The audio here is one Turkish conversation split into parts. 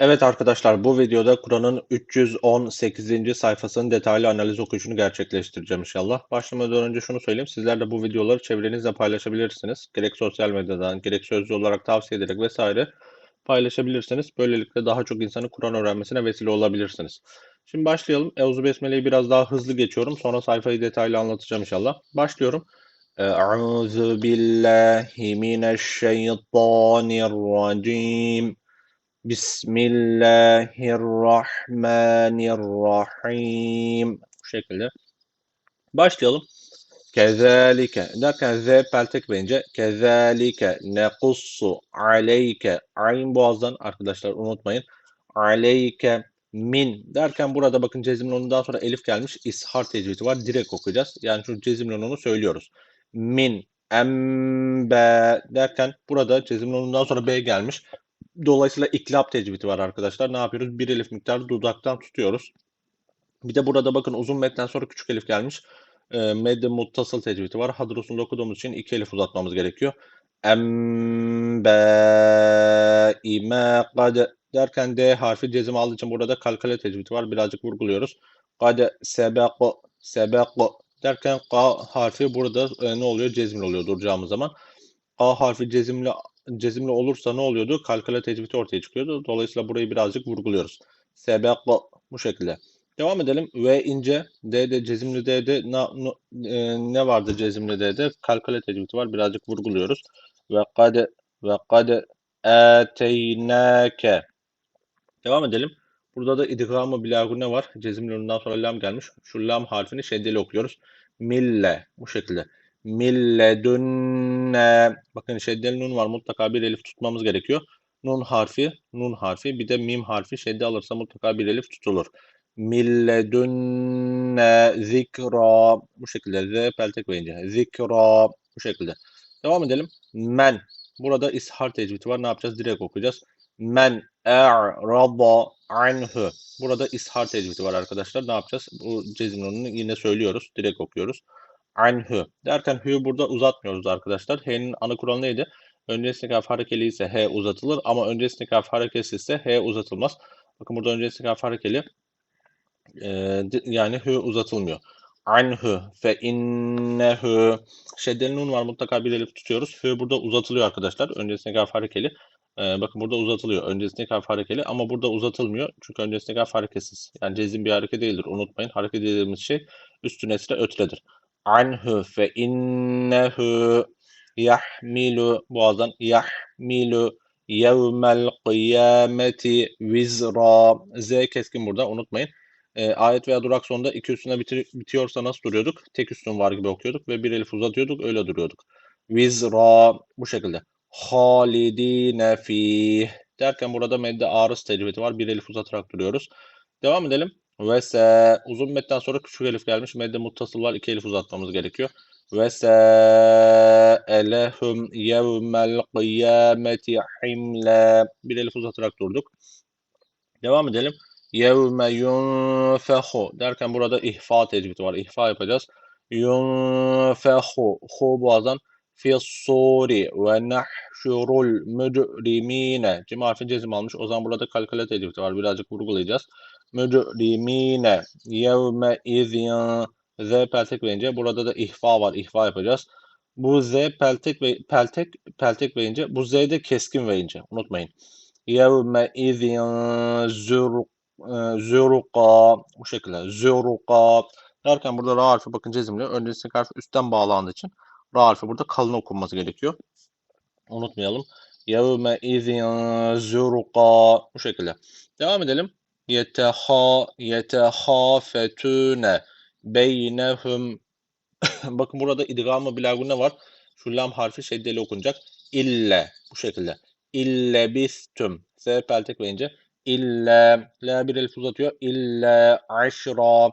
Evet arkadaşlar bu videoda Kur'an'ın 318. sayfasının detaylı analiz okuyuşunu gerçekleştireceğim inşallah. Başlamadan önce şunu söyleyeyim. Sizler de bu videoları çevrenizle paylaşabilirsiniz. Gerek sosyal medyadan, gerek sözlü olarak tavsiye ederek vesaire paylaşabilirsiniz. Böylelikle daha çok insanın Kur'an öğrenmesine vesile olabilirsiniz. Şimdi başlayalım. Euzu Besmele'yi biraz daha hızlı geçiyorum. Sonra sayfayı detaylı anlatacağım inşallah. Başlıyorum. Euzu billahi mineşşeytanirracim. Bismillahirrahmanirrahim. Bu şekilde. Başlayalım. Kezalike derken z peltek bence kezalike nekussu aleyke ayn boğazdan arkadaşlar unutmayın. Aleyke min derken burada bakın cezimli onundan sonra elif gelmiş. ishar tecvidi var. Direkt okuyacağız. Yani şu cezimli onu söylüyoruz. Min embe derken burada cezimli onundan sonra b gelmiş. Dolayısıyla iklap tecvidi var arkadaşlar. Ne yapıyoruz? Bir elif miktarı dudaktan tutuyoruz. Bir de burada bakın uzun metten sonra küçük elif gelmiş. E, medde muttasıl tecvidi var. Hadrosunda okuduğumuz için iki elif uzatmamız gerekiyor. Embe ime kad derken D harfi cezim aldığı için burada kalkale tecvidi var. Birazcık vurguluyoruz. Kad sebek sebek derken K harfi burada e, ne oluyor? Cezimli oluyor duracağımız zaman. A harfi cezimli cezimli olursa ne oluyordu? Kalkale tecvidi ortaya çıkıyordu. Dolayısıyla burayı birazcık vurguluyoruz. Sebek bu şekilde. Devam edelim. V ince. D'de cezimli D'de na, no, e, ne vardı cezimli D'de? Kalkale tecvidi var. Birazcık vurguluyoruz. Ve kade ve kade eteynake. Devam edelim. Burada da idgamı bilagune var. Cezimli sonra lam gelmiş. Şu lam harfini şeddeli okuyoruz. Mille. Bu şekilde milledünne. Bakın şeddeli nun var. Mutlaka bir elif tutmamız gerekiyor. Nun harfi, nun harfi. Bir de mim harfi şedde alırsa mutlaka bir elif tutulur. Milledünne zikra. Bu şekilde. Z peltek verince. Zikra. Bu şekilde. Devam edelim. Men. Burada ishar tecvidi var. Ne yapacağız? Direkt okuyacağız. Men e'rada anhu. Burada ishar tecvidi var arkadaşlar. Ne yapacağız? Bu cezimlonunu yine söylüyoruz. Direkt okuyoruz anhu derken hü burada uzatmıyoruz arkadaşlar. H'nin ana kuralı neydi? Öncesindeki harf harekeli ise H uzatılır ama öncesindeki harf hareketsiz ise H uzatılmaz. Bakın burada öncesindeki harf harekeli e, yani hü uzatılmıyor. Anhu fe innehu şeddeli var mutlaka bir elif tutuyoruz. Hü burada uzatılıyor arkadaşlar. Öncesindeki harf harekeli. Ee, bakın burada uzatılıyor. Öncesindeki harf harekeli ama burada uzatılmıyor. Çünkü öncesindeki harf hareketsiz. Yani cezim bir hareket değildir. Unutmayın. Hareket dediğimiz şey üstüne sıra ötledir anhu fe innehu yahmilu boğazdan yahmilu yevmel kıyameti vizra z keskin burada unutmayın. E, ayet veya durak sonunda iki üstüne bitir, bitiyorsa nasıl duruyorduk? Tek üstün var gibi okuyorduk ve bir elif uzatıyorduk öyle duruyorduk. Vizra bu şekilde. Halidine fi derken burada medde arız tecvidi var. Bir elif uzatarak duruyoruz. Devam edelim. Ve se uzun metten sonra küçük elif gelmiş. Medde muttasıl var. iki elif uzatmamız gerekiyor. Ve se elehum yevmel kıyameti himle. Bir elif uzatarak durduk. Devam edelim. Yevme yunfehu derken burada ihfa tecvidi var. İhfa yapacağız. Yunfehu hu boğazdan fi suri ve nahşurul mücrimine. Cim harfi cezim almış. O zaman burada kalkale tecvidi var. Birazcık vurgulayacağız mücrimine yevme izin Z peltek verince burada da ihfa var. İhfa yapacağız. Bu Z peltek ve peltek peltek verince bu Z'de keskin verince unutmayın. Yevme izin zurq zurqa bu şekilde zurqa derken burada ra harfi bakın cezimli. Öncesindeki harf üstten bağlandığı için ra harfi burada kalın okunması gerekiyor. Unutmayalım. Yevme izin zurqa bu şekilde. Devam edelim yeteha yetehafetune beynehum bakın burada idgamı bilagune var. Şu lam harfi şeddeli okunacak. İlle bu şekilde. İlle bistüm. S peltek verince ille la bir elif uzatıyor. İlle aşra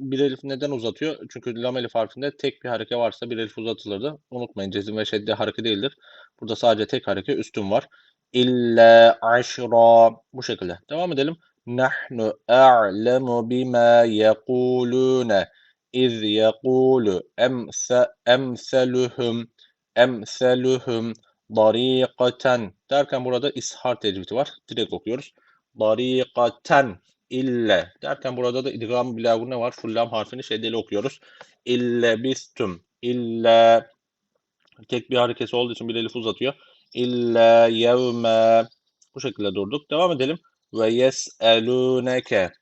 bir elif neden uzatıyor? Çünkü lam elif harfinde tek bir hareke varsa bir elif uzatılırdı. Unutmayın cezim ve şedde hareke değildir. Burada sadece tek hareke üstün var. İlla aşra bu şekilde. Devam edelim. Nahnu a'lemu bima yekulune iz yekulu emseluhum emseluhum darikaten derken burada ishar tecvidi var. Direkt okuyoruz. Darikaten ille derken burada da idgam bilagu ne var? Fullam harfini şeddeli okuyoruz. İlle bistum. İlle tek bir harekesi olduğu için bir elif uzatıyor. İlle yevme bu şekilde durduk. Devam edelim. Ve yes'elûneke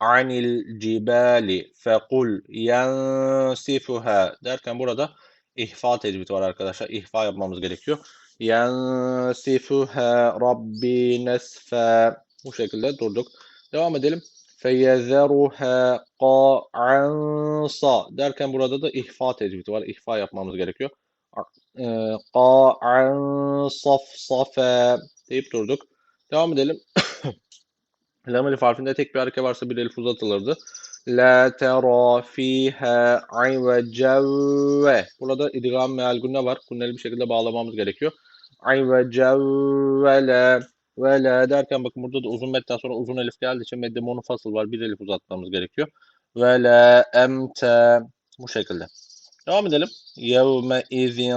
anil cibali fekul yansifuha derken burada ihfa tecvidi var arkadaşlar. İhfa yapmamız gerekiyor. Yansifuha rabbi nesfe bu şekilde durduk. Devam edelim. Feyezeruha qa'ansa derken burada da ihfa tecvidi var. İhfa yapmamız gerekiyor. Qa'an safsafa deyip durduk. Devam edelim. Lam elif harfinde tek bir hareke varsa bir elif uzatılırdı. La tera fiha ayvecevve. Burada idgam meal gunne var. Gunneli bir şekilde bağlamamız gerekiyor. Ayvecevve la ve la derken bakın burada da uzun metten sonra uzun elif geldiği için medde fasıl var. Bir elif uzatmamız gerekiyor. Ve la emte bu şekilde. Devam edelim. Yevme izin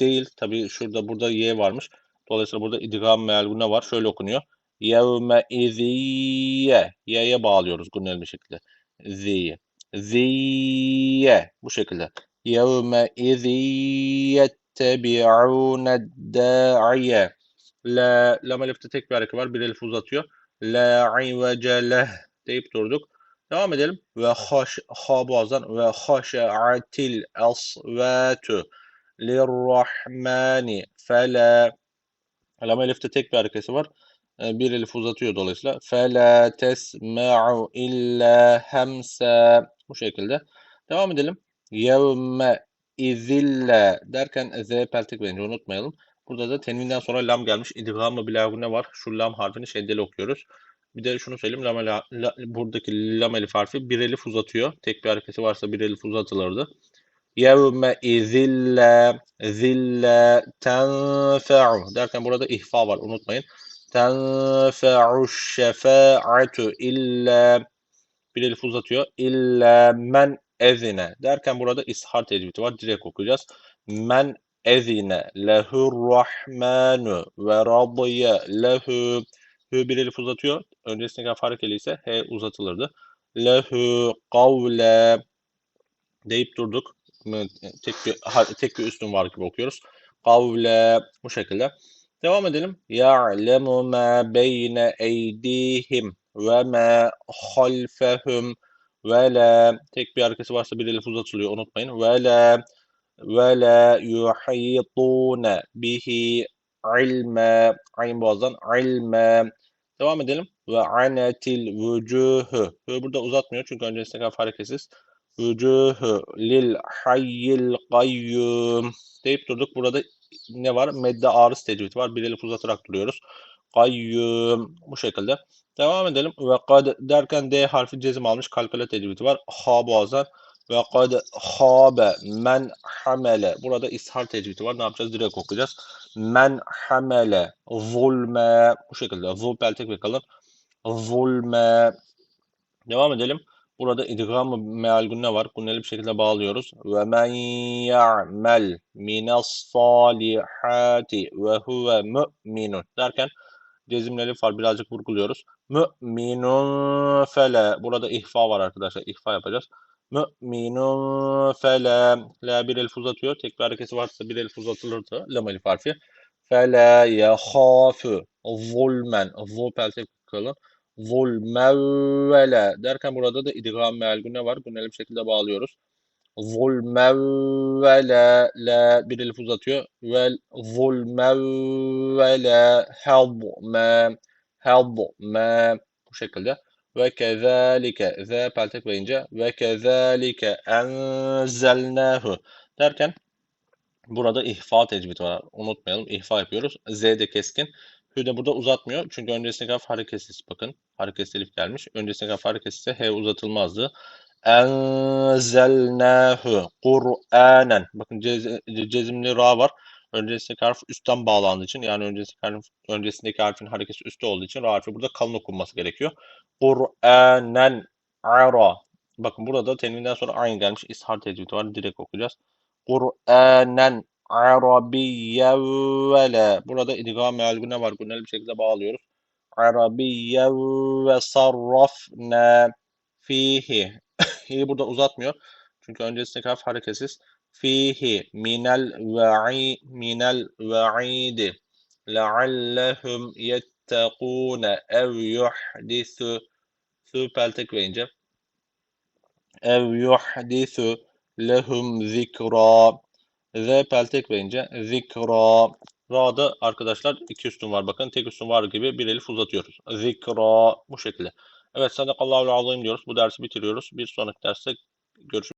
değil. Tabi şurada burada y varmış. Dolayısıyla burada idgam meal gunne var. Şöyle okunuyor. Yevme iziye. Y'ye bağlıyoruz gunneli bir şekilde. Ziye. Ziye. Bu şekilde. Yevme iziyettebi'ûne da'iye. La, la malifte tek bir hareket var. Bir elif uzatıyor. La ivece leh deyip durduk. Devam edelim. Ve haş, ha boğazdan. Ve haşa'atil asvatu lirrahmani fela. Lam elifte tek bir harekesi var. Ee, bir elif uzatıyor dolayısıyla. Fela tesme'u illa hemse. Bu şekilde. Devam edelim. Yevme izille derken Z peltek bence unutmayalım. Burada da tenvinden sonra lam gelmiş. İdgamı ne var. Şu lam harfini şeddeli okuyoruz. Bir de şunu söyleyeyim. Lam, la, la, buradaki lam elif harfi bir elif uzatıyor. Tek bir hareketi varsa bir elif uzatılırdı. Yevme izille zille tenfe'u derken burada ihfa var. Unutmayın tenfe'u şefa'atu illa bir elif uzatıyor. İlla men ezine derken burada ishar tecvidi var. Direkt okuyacağız. Men ezine lehur rahmanu ve radiye lehu Hü bir elif uzatıyor. Öncesindeki fark ise H uzatılırdı. Lehu kavle deyip durduk. Tek bir, tek bir üstün var gibi okuyoruz. Kavle bu şekilde. Devam edelim. Ya'lemu ma beyne eydihim ve ma halfehum ve la tek bir arkası varsa bir elif uzatılıyor unutmayın. Ve la ve la yuhitune bihi ilme ayn boğazdan ilme devam edelim ve anetil vücuhu burada uzatmıyor çünkü öncesinde kadar hareketsiz vücuhu lil hayyil kayyum deyip durduk burada ne var? Medde arız tecvidi var. Bir elif uzatarak duruyoruz. Kayyum bu şekilde. Devam edelim. Ve kad derken D harfi cezim almış. Kalkale tecvidi var. Ha boğazdan. Ve kad habe men hamele. Burada ishar tecvidi var. Ne yapacağız? Direkt okuyacağız. Men hamele zulme. Bu şekilde. Zul peltek ve kalın. Zulme. Devam edelim. Burada idgam-ı meal gunne var. Gunneli bir şekilde bağlıyoruz. Ve men ya'mel minas salihati ve huve mu'minun derken cezimleri var birazcık vurguluyoruz. Mü'minun fele. Burada ihfa var arkadaşlar. İhfa yapacağız. Mü'minun fele. La bir elif uzatıyor. Tek bir hareketi varsa bir elif uzatılırdı. Lam elif harfi. Fele yehâfü zulmen. Zul peltek kalın zulmevvele derken burada da idgam meal güne var. Günneli bir şekilde bağlıyoruz. Zulmevvele la bir elif uzatıyor. Vel zulmevvele hadme hadme bu şekilde. Ve kezalike z peltek verince ve kezalike enzelnahu derken burada ihfa tecvidi var. Unutmayalım. ihfa yapıyoruz. Z de keskin. Hü de burada uzatmıyor. Çünkü öncesine kadar hareketsiz. Bakın hareketsiz elif gelmiş. Öncesine kadar hareketsiz H uzatılmazdı. Enzelnahu Kur'anen. Bakın cez, cezimli ra var öncesindeki harf üstten bağlandığı için yani öncesindeki, harf, öncesindeki harfin harekesi üstte olduğu için o harfi burada kalın okunması gerekiyor. Kur'anen ara. Bakın burada da tenvinden sonra aynı gelmiş. İshar tecvidi var. Direkt okuyacağız. Kur'anen arabiyevvele. Burada idgam meal güne var. Günel bir şekilde bağlıyoruz. Arabiye ve sarrafne fihi. Hi burada uzatmıyor. Çünkü öncesindeki harf hareketsiz. Fihi minel va'i minel va'idi leallehum yettekûne ev yuhdisu su peltek ve ev yuhdisu lehum zikra. Z peltek ve zikra. Ra'da arkadaşlar iki üstün var bakın. Tek üstün var gibi bir elif uzatıyoruz. Zikra. Bu şekilde. Evet sadakallahu azim diyoruz. Bu dersi bitiriyoruz. Bir sonraki derste görüşürüz